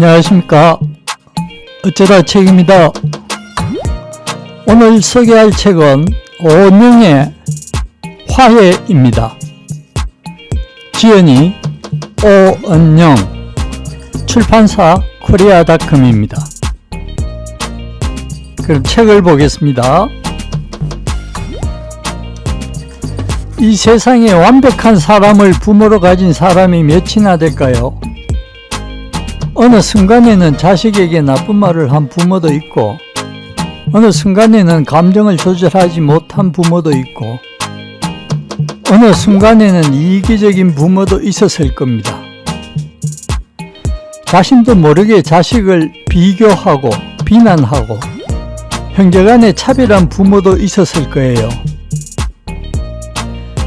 안녕하십니까. 어쩌다 책입니다. 오늘 소개할 책은 오명의 화해입니다. 지연이 오은영 출판사 코리아닷컴입니다. 그럼 책을 보겠습니다. 이 세상에 완벽한 사람을 부모로 가진 사람이 몇이나 될까요? 어느 순간에는 자식에게 나쁜 말을 한 부모도 있고, 어느 순간에는 감정을 조절하지 못한 부모도 있고, 어느 순간에는 이기적인 부모도 있었을 겁니다. 자신도 모르게 자식을 비교하고 비난하고 형제간에 차별한 부모도 있었을 거예요.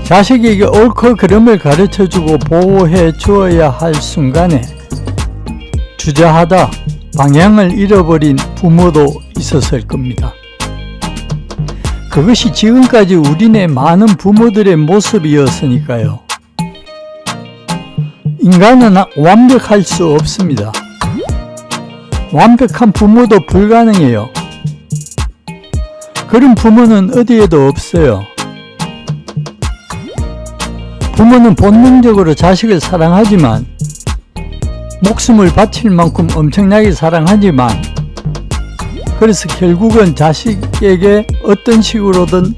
자식에게 옳고 그름을 가르쳐 주고 보호해 주어야 할 순간에 주저하다 방향을 잃어버린 부모도 있었을 겁니다. 그것이 지금까지 우리네 많은 부모들의 모습이었으니까요. 인간은 완벽할 수 없습니다. 완벽한 부모도 불가능해요. 그런 부모는 어디에도 없어요. 부모는 본능적으로 자식을 사랑하지만 목숨을 바칠 만큼 엄청나게 사랑하지만 그래서 결국은 자식에게 어떤 식으로든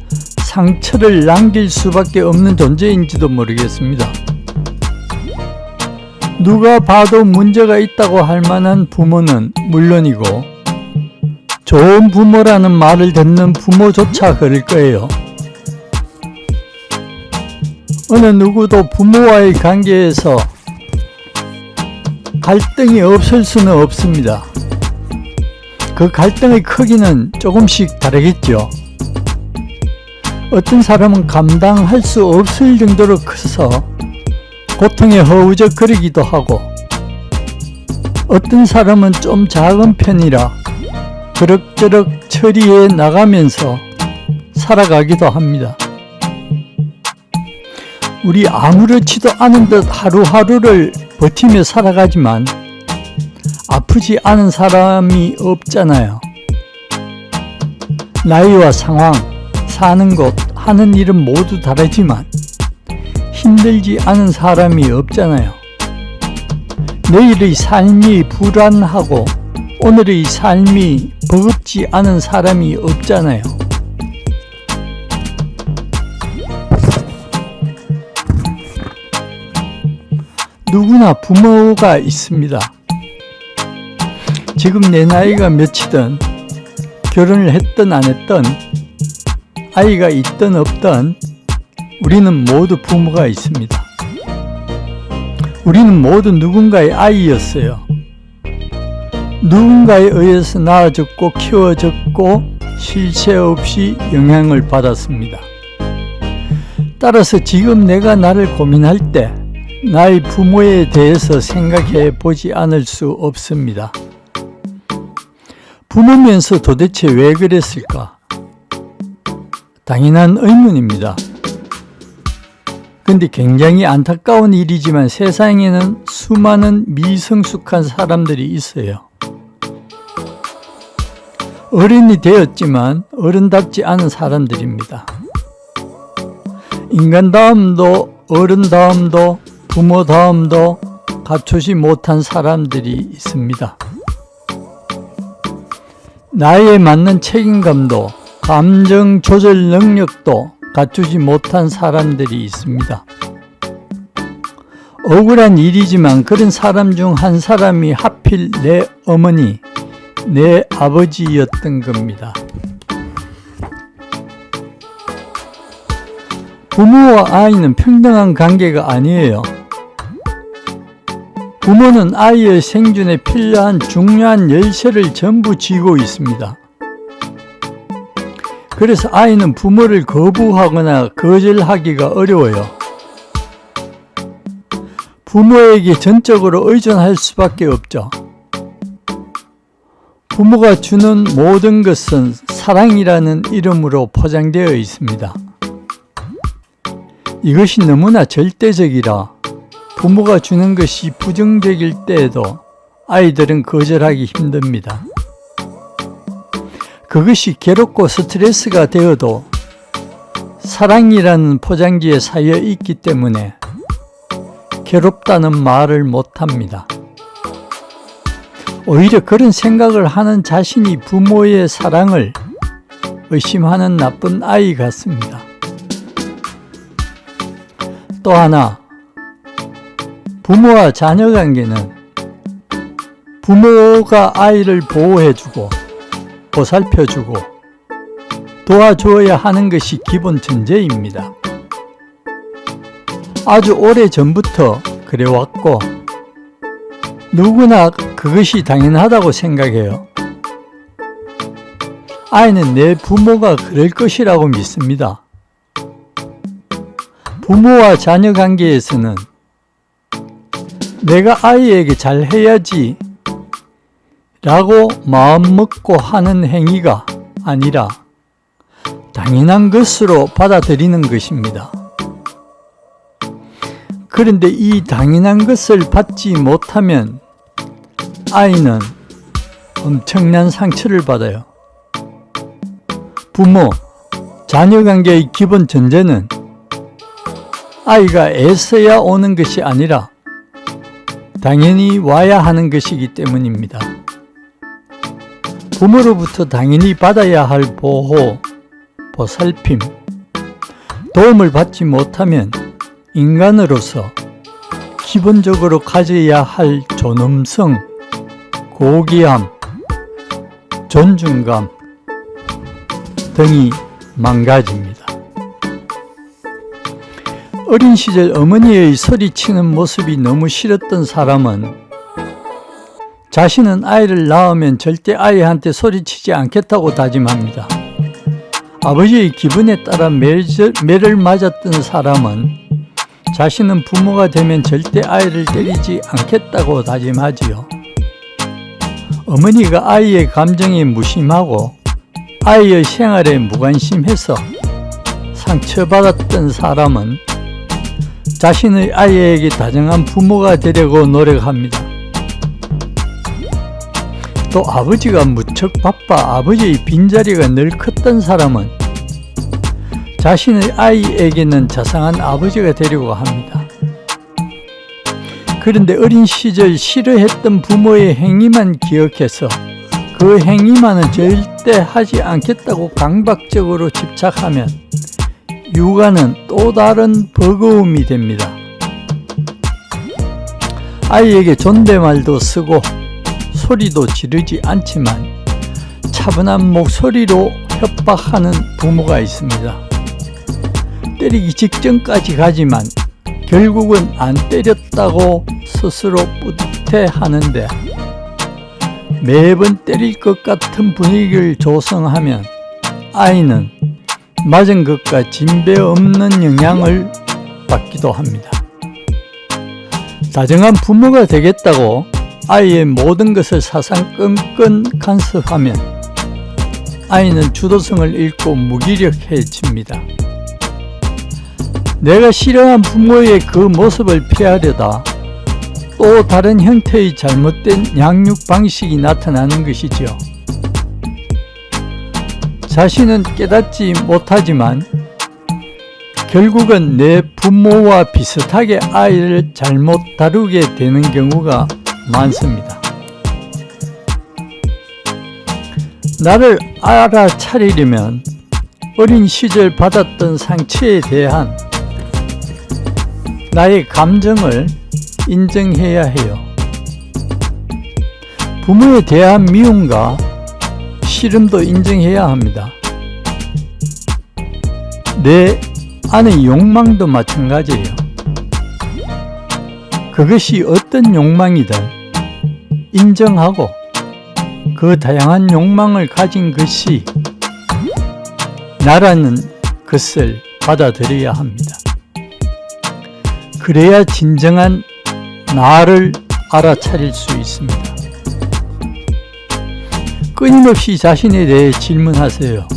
상처를 남길 수밖에 없는 존재인지도 모르겠습니다. 누가 봐도 문제가 있다고 할 만한 부모는 물론이고 좋은 부모라는 말을 듣는 부모조차 그럴 거예요. 어느 누구도 부모와의 관계에서 갈등이 없을 수는 없습니다. 그 갈등의 크기는 조금씩 다르겠죠. 어떤 사람은 감당할 수 없을 정도로 커서 고통에 허우적거리기도 하고, 어떤 사람은 좀 작은 편이라 그럭저럭 처리해 나가면서 살아가기도 합니다. 우리 아무렇지도 않은 듯 하루하루를 버티며 살아가지만 아프지 않은 사람이 없잖아요. 나이와 상황, 사는 곳, 하는 일은 모두 다르지만 힘들지 않은 사람이 없잖아요. 내일의 삶이 불안하고 오늘의 삶이 버겁지 않은 사람이 없잖아요. 누구나 부모가 있습니다. 지금 내 나이가 몇이든 결혼을 했든 안 했든 아이가 있든 없든 우리는 모두 부모가 있습니다. 우리는 모두 누군가의 아이였어요. 누군가에 의해서 낳아졌고 키워졌고 실체 없이 영향을 받았습니다. 따라서 지금 내가 나를 고민할 때 나의 부모에 대해서 생각해 보지 않을 수 없습니다. 부모면서 도대체 왜 그랬을까? 당연한 의문입니다. 근데 굉장히 안타까운 일이지만 세상에는 수많은 미성숙한 사람들이 있어요. 어른이 되었지만 어른답지 않은 사람들입니다. 인간다움도 어른다움도 부모다움도 갖추지 못한 사람들이 있습니다. 나이에 맞는 책임감도 감정 조절 능력도 갖추지 못한 사람들이 있습니다. 억울한 일이지만 그런 사람 중 한 사람이 하필 내 어머니, 내 아버지였던 겁니다. 부모와 아이는 평등한 관계가 아니에요. 부모는 아이의 생존에 필요한 중요한 열쇠를 전부 쥐고 있습니다. 그래서 아이는 부모를 거부하거나 거절하기가 어려워요. 부모에게 전적으로 의존할 수밖에 없죠. 부모가 주는 모든 것은 사랑이라는 이름으로 포장되어 있습니다. 이것이 너무나 절대적이라 부모가 주는 것이 부정적일 때에도 아이들은 거절하기 힘듭니다. 그것이 괴롭고 스트레스가 되어도 사랑이라는 포장지에 쌓여 있기 때문에 괴롭다는 말을 못합니다. 오히려 그런 생각을 하는 자신이 부모의 사랑을 의심하는 나쁜 아이 같습니다. 또 하나, 부모와 자녀 관계는 부모가 아이를 보호해주고 보살펴주고 도와줘야 하는 것이 기본 전제입니다. 아주 오래 전부터 그래왔고 누구나 그것이 당연하다고 생각해요. 아이는 내 부모가 그럴 것이라고 믿습니다. 부모와 자녀 관계에서는 내가 아이에게 잘 해야지 라고 마음먹고 하는 행위가 아니라 당연한 것으로 받아들이는 것입니다. 그런데 이 당연한 것을 받지 못하면 아이는 엄청난 상처를 받아요. 부모, 자녀 관계의 기본 전제는 아이가 애써야 오는 것이 아니라 당연히 와야 하는 것이기 때문입니다. 부모로부터 당연히 받아야 할 보호, 보살핌, 도움을 받지 못하면 인간으로서 기본적으로 가져야 할 존엄성, 고귀함, 존중감 등이 망가집니다. 어린 시절 어머니의 소리치는 모습이 너무 싫었던 사람은 자신은 아이를 낳으면 절대 아이한테 소리치지 않겠다고 다짐합니다. 아버지의 기분에 따라 매를 맞았던 사람은 자신은 부모가 되면 절대 아이를 때리지 않겠다고 다짐하지요. 어머니가 아이의 감정에 무심하고 아이의 생활에 무관심해서 상처받았던 사람은 자신의 아이에게 다정한 부모가 되려고 노력합니다. 또 아버지가 무척 바빠 아버지의 빈자리가 늘 컸던 사람은 자신의 아이에게는 자상한 아버지가 되려고 합니다. 그런데 어린 시절 싫어했던 부모의 행위만 기억해서 그 행위만은 절대 하지 않겠다고 강박적으로 집착하면 육아는 또 다른 버거움이 됩니다. 아이에게 존댓말도 쓰고 소리도 지르지 않지만 차분한 목소리로 협박하는 부모가 있습니다. 때리기 직전까지 가지만 결국은 안 때렸다고 스스로 뿌듯해 하는데 매번 때릴 것 같은 분위기를 조성하면 아이는 맞은 것과 진배 없는 영향을 받기도 합니다. 다정한 부모가 되겠다고 아이의 모든 것을 사상건건 간섭하면 아이는 주도성을 잃고 무기력해집니다. 내가 싫어한 부모의 그 모습을 피하려다 또 다른 형태의 잘못된 양육 방식이 나타나는 것이지요. 자신은 깨닫지 못하지만 결국은 내 부모와 비슷하게 아이를 잘못 다루게 되는 경우가 많습니다. 나를 알아차리려면 어린 시절 받았던 상처에 대한 나의 감정을 인정해야 해요. 부모에 대한 미움과 싫음도 인정해야 합니다. 내 안의 욕망도 마찬가지예요. 그것이 어떤 욕망이든 인정하고 그 다양한 욕망을 가진 것이 나라는 것을 받아들여야 합니다. 그래야 진정한 나를 알아차릴 수 있습니다. 끊임없이 자신에 대해 질문하세요.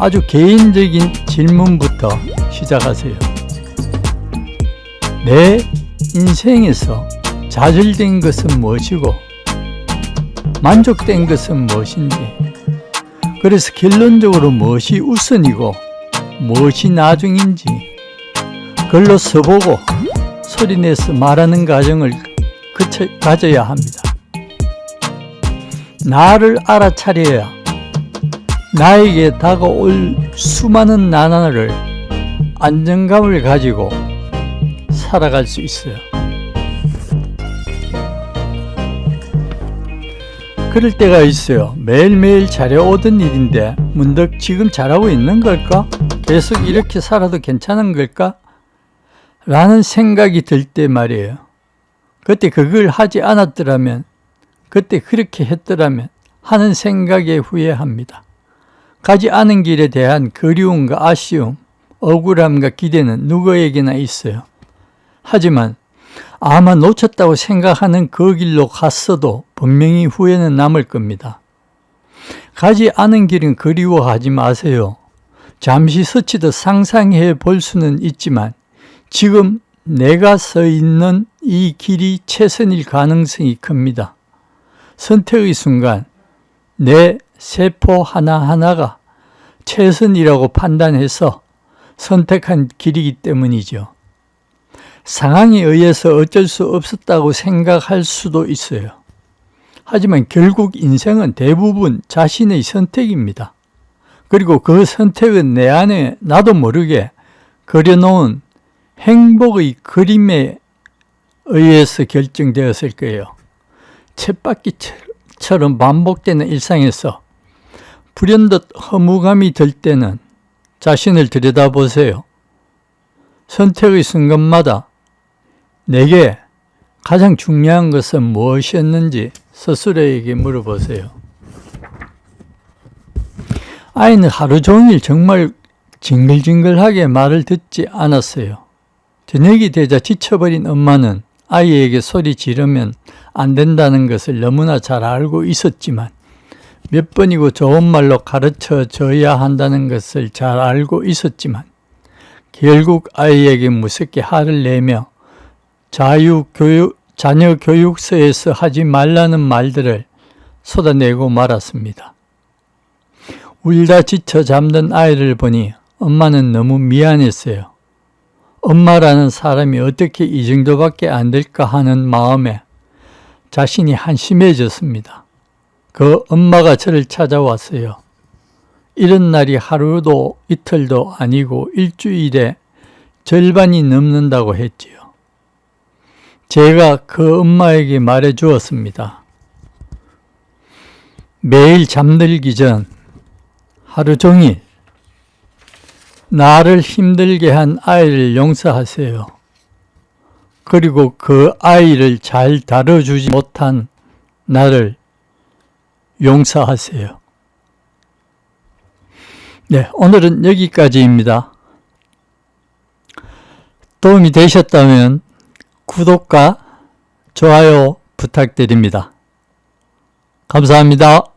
아주 개인적인 질문부터 시작하세요. 내 인생에서 좌절된 것은 무엇이고 만족된 것은 무엇인지, 그래서 결론적으로 무엇이 우선이고 무엇이 나중인지 글로 써보고 소리내서 말하는 과정을 가져야 합니다. 나를 알아차려야 나에게 다가올 수많은 난관을 안정감을 가지고 살아갈 수 있어요. 그럴 때가 있어요. 매일매일 잘해오던 일인데 문득 지금 잘하고 있는 걸까? 계속 이렇게 살아도 괜찮은 걸까? 라는 생각이 들 때 말이에요. 그때 그걸 하지 않았더라면, 그때 그렇게 했더라면 하는 생각에 후회합니다. 가지 않은 길에 대한 그리움과 아쉬움, 억울함과 기대는 누구에게나 있어요. 하지만 아마 놓쳤다고 생각하는 그 길로 갔어도 분명히 후회는 남을 겁니다. 가지 않은 길은 그리워하지 마세요. 잠시 스치듯 상상해 볼 수는 있지만 지금 내가 서 있는 이 길이 최선일 가능성이 큽니다. 선택의 순간 내 세포 하나하나가 최선이라고 판단해서 선택한 길이기 때문이죠. 상황에 의해서 어쩔 수 없었다고 생각할 수도 있어요. 하지만 결국 인생은 대부분 자신의 선택입니다. 그리고 그 선택은 내 안에 나도 모르게 그려놓은 행복의 그림에 의해서 결정되었을 거예요. 쳇바퀴처럼 반복되는 일상에서 불현듯 허무감이 들 때는 자신을 들여다보세요. 선택의 순간마다 내게 가장 중요한 것은 무엇이었는지 스스로에게 물어보세요. 아이는 하루 종일 정말 징글징글하게 말을 듣지 않았어요. 저녁이 되자 지쳐버린 엄마는 아이에게 소리 지르면 안 된다는 것을 너무나 잘 알고 있었지만 몇 번이고 좋은 말로 가르쳐 줘야 한다는 것을 잘 알고 있었지만 결국 아이에게 무섭게 화를 내며 자유 교육, 자녀 교육서에서 하지 말라는 말들을 쏟아내고 말았습니다. 울다 지쳐 잠든 아이를 보니 엄마는 너무 미안했어요. 엄마라는 사람이 어떻게 이 정도밖에 안 될까 하는 마음에 자신이 한심해졌습니다. 그 엄마가 저를 찾아왔어요. 이런 날이 하루도 이틀도 아니고 일주일에 절반이 넘는다고 했지요. 제가 그 엄마에게 말해 주었습니다. 매일 잠들기 전 하루 종일 나를 힘들게 한 아이를 용서하세요. 그리고 그 아이를 잘 다뤄주지 못한 나를 용서하세요. 네, 오늘은 여기까지입니다. 도움이 되셨다면 구독과 좋아요 부탁드립니다. 감사합니다.